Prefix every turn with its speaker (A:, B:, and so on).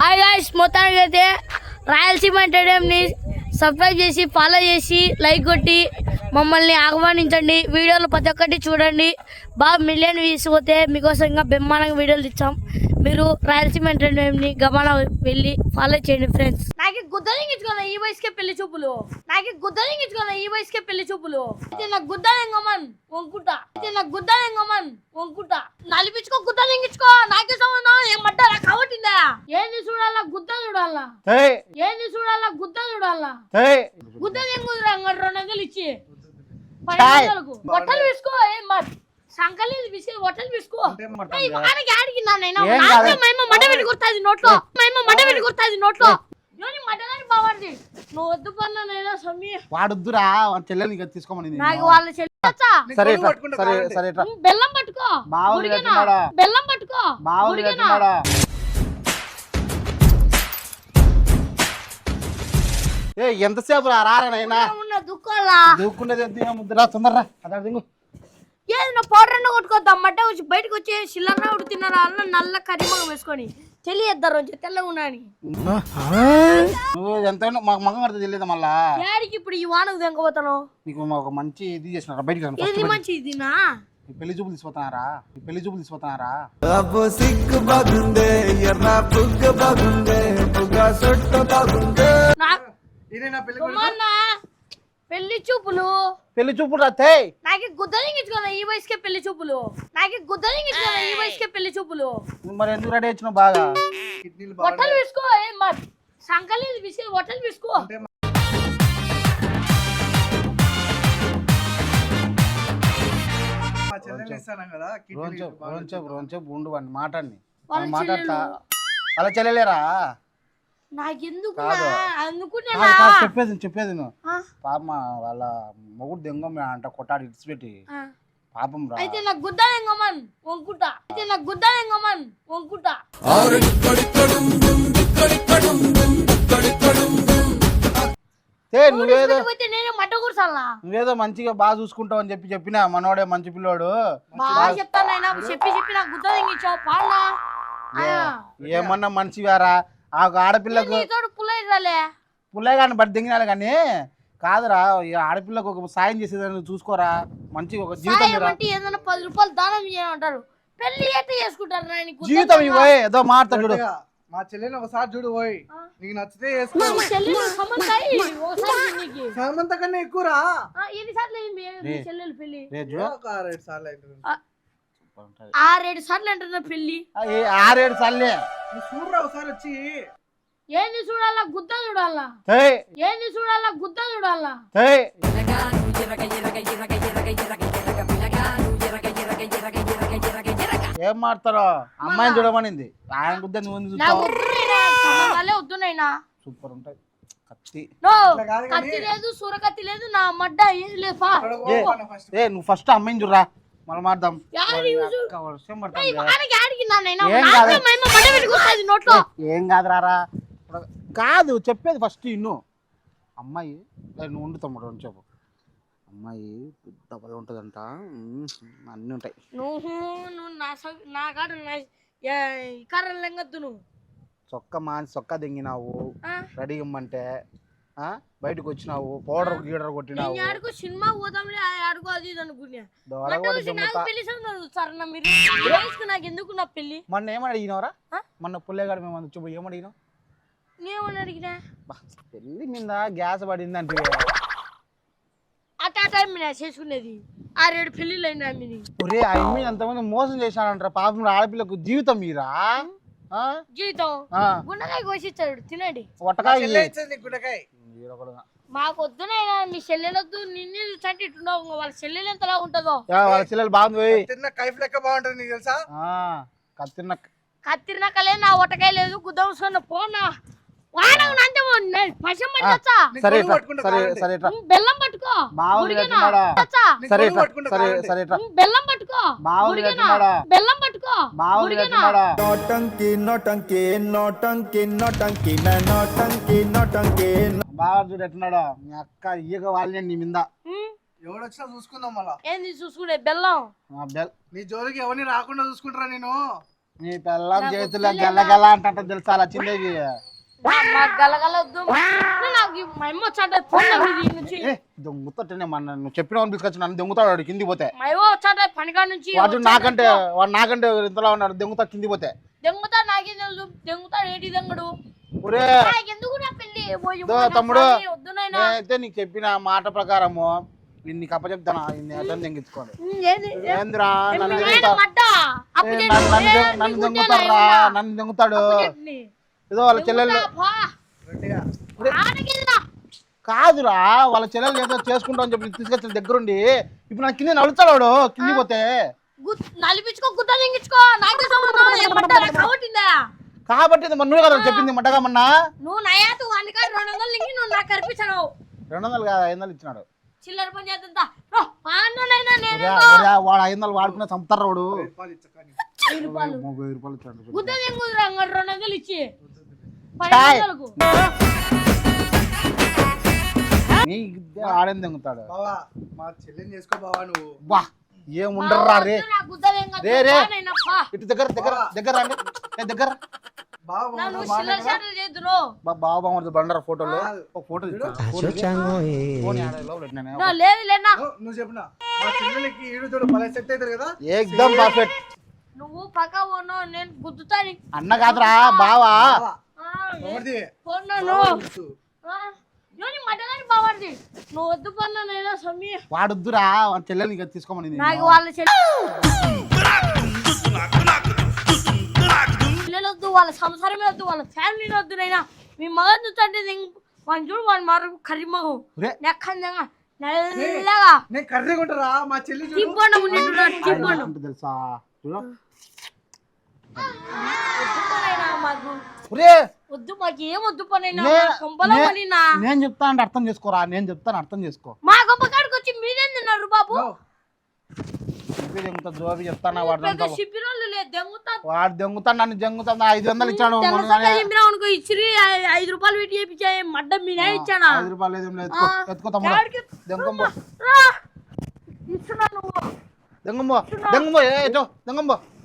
A: Hi guys మొత్తానికి అయితే రాయలసీమ ఎంటర్టైన్మెంట్ని సబ్స్క్రైబ్ చేసి ఫాలో చేసి లైక్ కొట్టి మమ్మల్ని ఆహ్వానించండి. వీడియోలు ప్రతి ఒక్కటి చూడండి. బాగా మిలియన్ వ్యూస్ పోతే మీకోసం ఇంకా బ్రహ్మాండంగా వీడియోలు ఇచ్చాం మీరు రాయలసీమ ఎంటర్టైన్మెంట్ని గమన వెళ్ళి ఫాలో చేయండి ఫ్రెండ్స్ నాకు గుద్దలింగించుకున్న ఈ వయసుకే పెళ్ళి చూపులు. నాకు గుద్దలింగించుకున్న ఈ వయసుకే పెళ్ళి చూపులు. అయితే నాకు గుద్దలింగమన్ వంకుట. అయితే నాకు గుద్దలింగమన్ వంకుట. నలిపించుకో గుద్దలింగించుకో నాకే సంబంధం ఏం పడ్డారా? కాబట్టిందా ఏంది చూడాలా? గుద్ద చూడాలా? ఏంది చూడాలా? గుద్ద చూడాలా? గుద్ద తెంగుదురా రెండు వందలు ఇచ్చి. పది. వందలకు. బట్టలు వేసుకో ఏం మరి సంకలి వేసుకో వానికి ఆడికి మడ పెట్టి కొడుతుంది నోట్లో. మడ పెట్టి కొడుతుంది
B: వాడొద్దురా ఇక తీసుకోమని.
A: నాకు వాళ్ళ
B: సరే.
A: బెల్లం పట్టుకో? బెల్లం?
B: ఏ ఎంతసేపు రా రారా ఎంత ముద్దురా తొందరరా. అదా దిగు.
A: ఏది నా పౌడర్ అన్న కొట్టుకోద్దాం. మడ్డ వచ్చి బయటకు వచ్చి చిల్లర ఉడుతున్నారు అన్న నల్ల కరిమగం వేసుకొని తెలియద్దారు రోజు తెల్లగా ఉన్నాని?
B: నువ్వు ఎంతైనా మాకు మగం కడితే తెలియదు మళ్ళా?
A: డాడీకి ఇప్పుడు ఈ వానకు తెంకపోతాను
B: నీకు మా ఒక మంచి ఇది చేసినారా బయటికి
A: ఏది మంచి ఇదినా?
B: పెళ్ళి చూపులు తీసుకుపోతున్నారా? పెళ్ళి చూపులు తీసుకుపోతున్నారా?
C: అబ్బో సిగ్గు బాగుందే ఎర్ర బుగ్గ బాగుందే బుగ్గ సొట్ట బాగుందే.
A: నా సుమన్న, పెళ్ళి చూపులు.
B: పెళ్ళి చూపులు రాతే
A: నాకు గుద్దలింగించుకున్న ఈ వయసుకే పెళ్ళి చూపులు. నాకు గుద్దలింగించుకున్న ఈ వయసుకే పెళ్ళి చూపులు.
B: మరి ఎందుకు రెడీ వచ్చినావు బాగా?
A: బట్టలు వేసుకో సంకలి బిస్కెట్ బట్టలు వేసుకో.
B: రోంచేపు.
D: బాగా
B: రోంచేపు రోంచేపు ఉండు వాడిని
A: వాళ్ళ
B: మాట్లాడతా. అలా చెల్లెలేరా?
A: నాకెందుకు
B: కాదు, చెప్పేది చెప్పేది పాప వాళ్ళ మొగుడు దెంగమ్మ అంట కొట్టాడు ఇడిచిపెట్టి. పాపం రా.
A: అయితే నాకు గుద్దలింగమన్ వంకుట అయితే నాకు గుద్దలింగమన్ వంకుట
B: ఏ నువ్వేదో నువ్వేదో మంచిగా బాగా చూసుకుంటావు అని చెప్పి చెప్పినా మనోడే మంచి పిల్లోడు.
A: బాగా చెప్తానైనా చెప్పి చెప్పి నాకు గుద్దలింగించావు పాడనా?
B: ఏమన్నా మనిషివారా? ఆ ఆడపిల్లకు
A: పుల్లైరాలే
B: పుల్లగాని బట్టి దిగినాడు కానీ కాదురా ఈ ఆడపిల్లకు ఒక సాయం చేసేదాన్ని చూసుకోరా. మంచిగా ఒక జీవితం
A: పది రూపాయలు దానం చేయమంటారు. పెళ్ళి చేసుకుంటారు నీకు
B: జీవితం ఇవ్వే ఏదో మాట్లాడు.
D: మా చెల్లెని ఒకసారి చూడు పోయి నీకు నచ్చితే చేసుకో
A: మా చెల్లెలు సమంతాయి. ఒకసారి నీకు.
D: సమంత కన్నా ఎక్కువరా?
A: ఆ, ఎన్నిసార్లు అయింది మీ చెల్లెలు పెళ్ళి?
B: రే జో.
D: ఒక రెండు సార్లు.
A: ఆరేడు సార్లు అంటున్నా
B: పెళ్ళి. ఆరేడు సార్లే.
D: చూడరా ఒకసారి వచ్చి
A: ఏంది చూడాలా? గుద్ద చూడాలా? ఏంది చూడాలా? గుద్ద చూడాలా?
B: ఏయ్. ఏం మాడతారో అమ్మాయిని చూడమనింది. ఆయన గుద్ద
A: వద్దునైనా
B: సూపర్ ఉంటాయి. కత్తి.
A: కత్తి లేదు సూరకత్తి లేదు నా మడ్డ ఏది లేదు.
B: ఏ నువ్వు ఫస్ట్ అమ్మాయిని చూడరా. మళ్ళీ
A: నాన్నైనా
B: ఏం కాదు. రారా. కాదు చెప్పేది ఫస్ట్ ఇన్ను. అమ్మాయి నువ్వు ఉండు తమ్ముడు అని చెప్పు. అమ్మాయి పెద్ద బలం ఉంటుందంట. అన్నీ ఉంటాయి.
A: నువ్వు నువ్వు నా నా కాడ కర్రలు లెంగొద్దు నువ్వు.
B: చొక్క మాని చొక్క దింగినావు? రెడీ ఇమ్మంటే? బయటకు వచ్చినావు పౌడర్ గీడర్ కొట్టినావు.
A: ఆడుకో సినిమా పోదాంలే ఆ ఆడుకో అది ఇది అనుకున్నా. నాకు. పెళ్ళి సంగతి సార్ నా మీరు ఈ వయసుకు నాకు ఎందుకు నా పెళ్ళి?
B: మొన్న ఏమని అడిగినవరా?
A: ఆ?
B: మొన్న పుల్లేగాడు మేము వచ్చి ఏమడిగినావు
A: నేమని అడిగినా?
B: బా, పెళ్ళి మీద గ్యాస్ పడిందంటే.
A: అట్ట ఆ టైం చేసుకునేది. ఆరేడు పెళ్ళిళ్ళు అయినా మీది.
B: ఒరే ఆ అమ్మాయి అంతమంది మోసం చేశాడంటారా పాపం ఆడపిల్లకు జీవితం మీరా? ఆ?
A: జీవితం?
B: ఆ,
A: గుండకాయ కోసిచ్చాడు తినండి.
D: మా
A: మాకు వద్దునైనా మీ చెల్లెలొద్దు నిన్నే చంటి ఇట్టున్నావు వాళ్ళ చెల్లెలు ఎంతలా ఉంటుందో.
B: వాళ్ళ చెల్లెలు బాగుంది పోయి.
D: తిన్న కైఫ్ లెక్క బాగుంటుంది నీకు తెలుసా?
B: ఆ, కత్తిన్న
A: కత్తిరినాకలే నా ఒటకాయ లేదు గుద్దవసన్న పోనా. బెల్లం పట్టుకో. బెల్లం పట్టుకో? బెల్లం పట్టుకో?
C: నోటంకి నోటంకి నోటంకి నోటంకి నా నోటంకి నోటంకి.
B: బాగా చూడు ఎట్టున్నాడా మీ అక్క ఈగ వాళ్ళని నీ మీద.
A: ఉమ్,
D: ఎవడొచ్చినా చూసుకుందాం మళ్ళా.
A: ఏంది చూసుకునే బెల్లం?
B: ఆ బెల్
D: నీ జోలికి ఎవరిని రాకుండా చూసుకుంటారా నేను?
B: నీ పిల్లం చేతిలో గెల్ల గెల్ల అంటే తెలుసా? అలా
A: మా గలగలొద్దు. నాకు ఈ- మా అమ్మ వచ్చాట ఫోన్ మీది నుంచి.
B: ఏ దొంగతోటనే మన నువ్వు చెప్పిన తీసుకొచ్చి నన్ను దొంగతాడు వాడు కింది పోతే.
A: మా నుంచి
B: వాడు నాకంటే వాడు నాకంటే ఇంతలో ఉన్నాడు దొంగతా కింది పోతే.
A: దెంగుతా నాకే తెలుసు దెంగుతాడు ఏంటి దెంగుడు?
B: ఒరే.
A: ఎందుకు నా
B: తమ్ముడు. నేనైతే నీకు చెప్పిన మాట ప్రకారము నీకు అప్పచెప్తాను అతను? ఏందిరా? నన్ను దొంగతా-.
A: అప్పు
B: ఏ,
A: చేసి
B: నన్ను నన్ను దొంగతాడు. ఏదో వాళ్ళ
A: ఆడకెళ్ళిరా.
B: కాదురా వాళ్ళ చెల్లెలు ఏదో చేసుకుంటామని చెప్పి తీసుకొచ్చిన దగ్గరుండి. ఇప్పుడు నాకు కింద నడుస్తాడు వాడు కింది పోతే.
A: నలిపించుకో నాకు కాబట్టిందా
B: కాబట్టి నువ్వే కదా చెప్పింది మడ్డగా మొన్న?
A: నువ్వు నయాతు అందుకని రెండు వందలు నువ్వు నాకు కనిపించను
B: రెండు వందలు కాదు ఐదు వందలు ఇచ్చినాడు.
A: చిల్లర పని చేద్దా
B: వాడు ఐదు వందలు వాడుకునే చంపుతారు వాడు?
D: రూపాయలు
A: వందలు ఇచ్చి.
B: ఛాయ్. నీ ఆడేం దొంగతాడు?
D: బావా మా చెల్లెని చేసుకో బావా నువ్వు.
B: ఉండర్రా రే. రే, రే. ఇటు దగ్గర దగ్గర దగ్గర రండి. ఏ దగ్గర.
D: బావా
A: నువ్వు
D: బావా
A: చిల్లర
D: కదా?
A: షాటలు చేద్దురు.
B: బా బావ బాగుంటుంది బండరా ఫోటోలు.
D: కాదు.
B: ఒక ఫోటో.
A: నా లేదు లేనా?
D: నువ్వు చెప్పిన మా చెల్లెలకి ఈడు చూడు భలే సెట్ అవుతారు కదా.
B: ఏకదమ్ పర్ఫెక్ట్.
A: నువ్వు పక్క పోను నేను గుద్దుతా నీ-
B: అన్న కాదురా బావా.
D: బావా.
A: నువ్వు వద్దు పన్నా నేను సమీ
B: వాడొద్దురా వాడి చెల్లెల్ని ఇక తీసుకోమని
A: నాకు వాళ్ళ పిల్లలు వద్దు వాళ్ళ సంసారమే వద్దు వాళ్ళ ఫ్యామిలీ వద్దు నైనా మీ మగ చూస్తుంటే వాడిని చూడు వాడి మరొక కర్రీ మగం. నెక్కందంగా నల్లగా.
D: నేను కర్రీగా ఉంటారా మా చెల్లి
A: తిప్పండి
B: అంటే తెలుసా? చూడు.
A: మాకు. వద్దు మాకు ఏం వద్దు పనైనా
B: నే-
A: కొంపలో
B: నే-
A: పడినా
B: నేను చెప్తా అంటే అర్థం చేసుకోరా? నేను చెప్తాను అర్థం చేసుకో.
A: మా గొప్ప కాడికి వచ్చి మీరేం తిన్నారు బాబు?
D: నో.
B: చెప్పేది ఎంత జోబి చెప్తానా? వాడు
A: పెద్ద
B: అంతా-
A: శిబిరాలు లేదు దెంగుతా.
B: వాడు నన్ను దెంగుతాడు ఐదు వందలు ఇచ్చాడు మొన్న
A: దెంగుతా అనుకో ఇచ్చిరి ఐ- ఐదు రూపాయలు పెట్టి చేయించాయి మడ్డ మీనే ఇచ్చానా?
B: ఐదు రూపాయలు ఏం లేదు ఎత్తుకో
A: ఆ.
B: ఎత్తుకో తమ్ముడు.
A: ఎవరికి?
B: దెంగంబో
A: రా. ఇస్తున్నా నువ్వు.
B: దెంగంబో దెంగంబో ఏ ఇటో దెంగంబో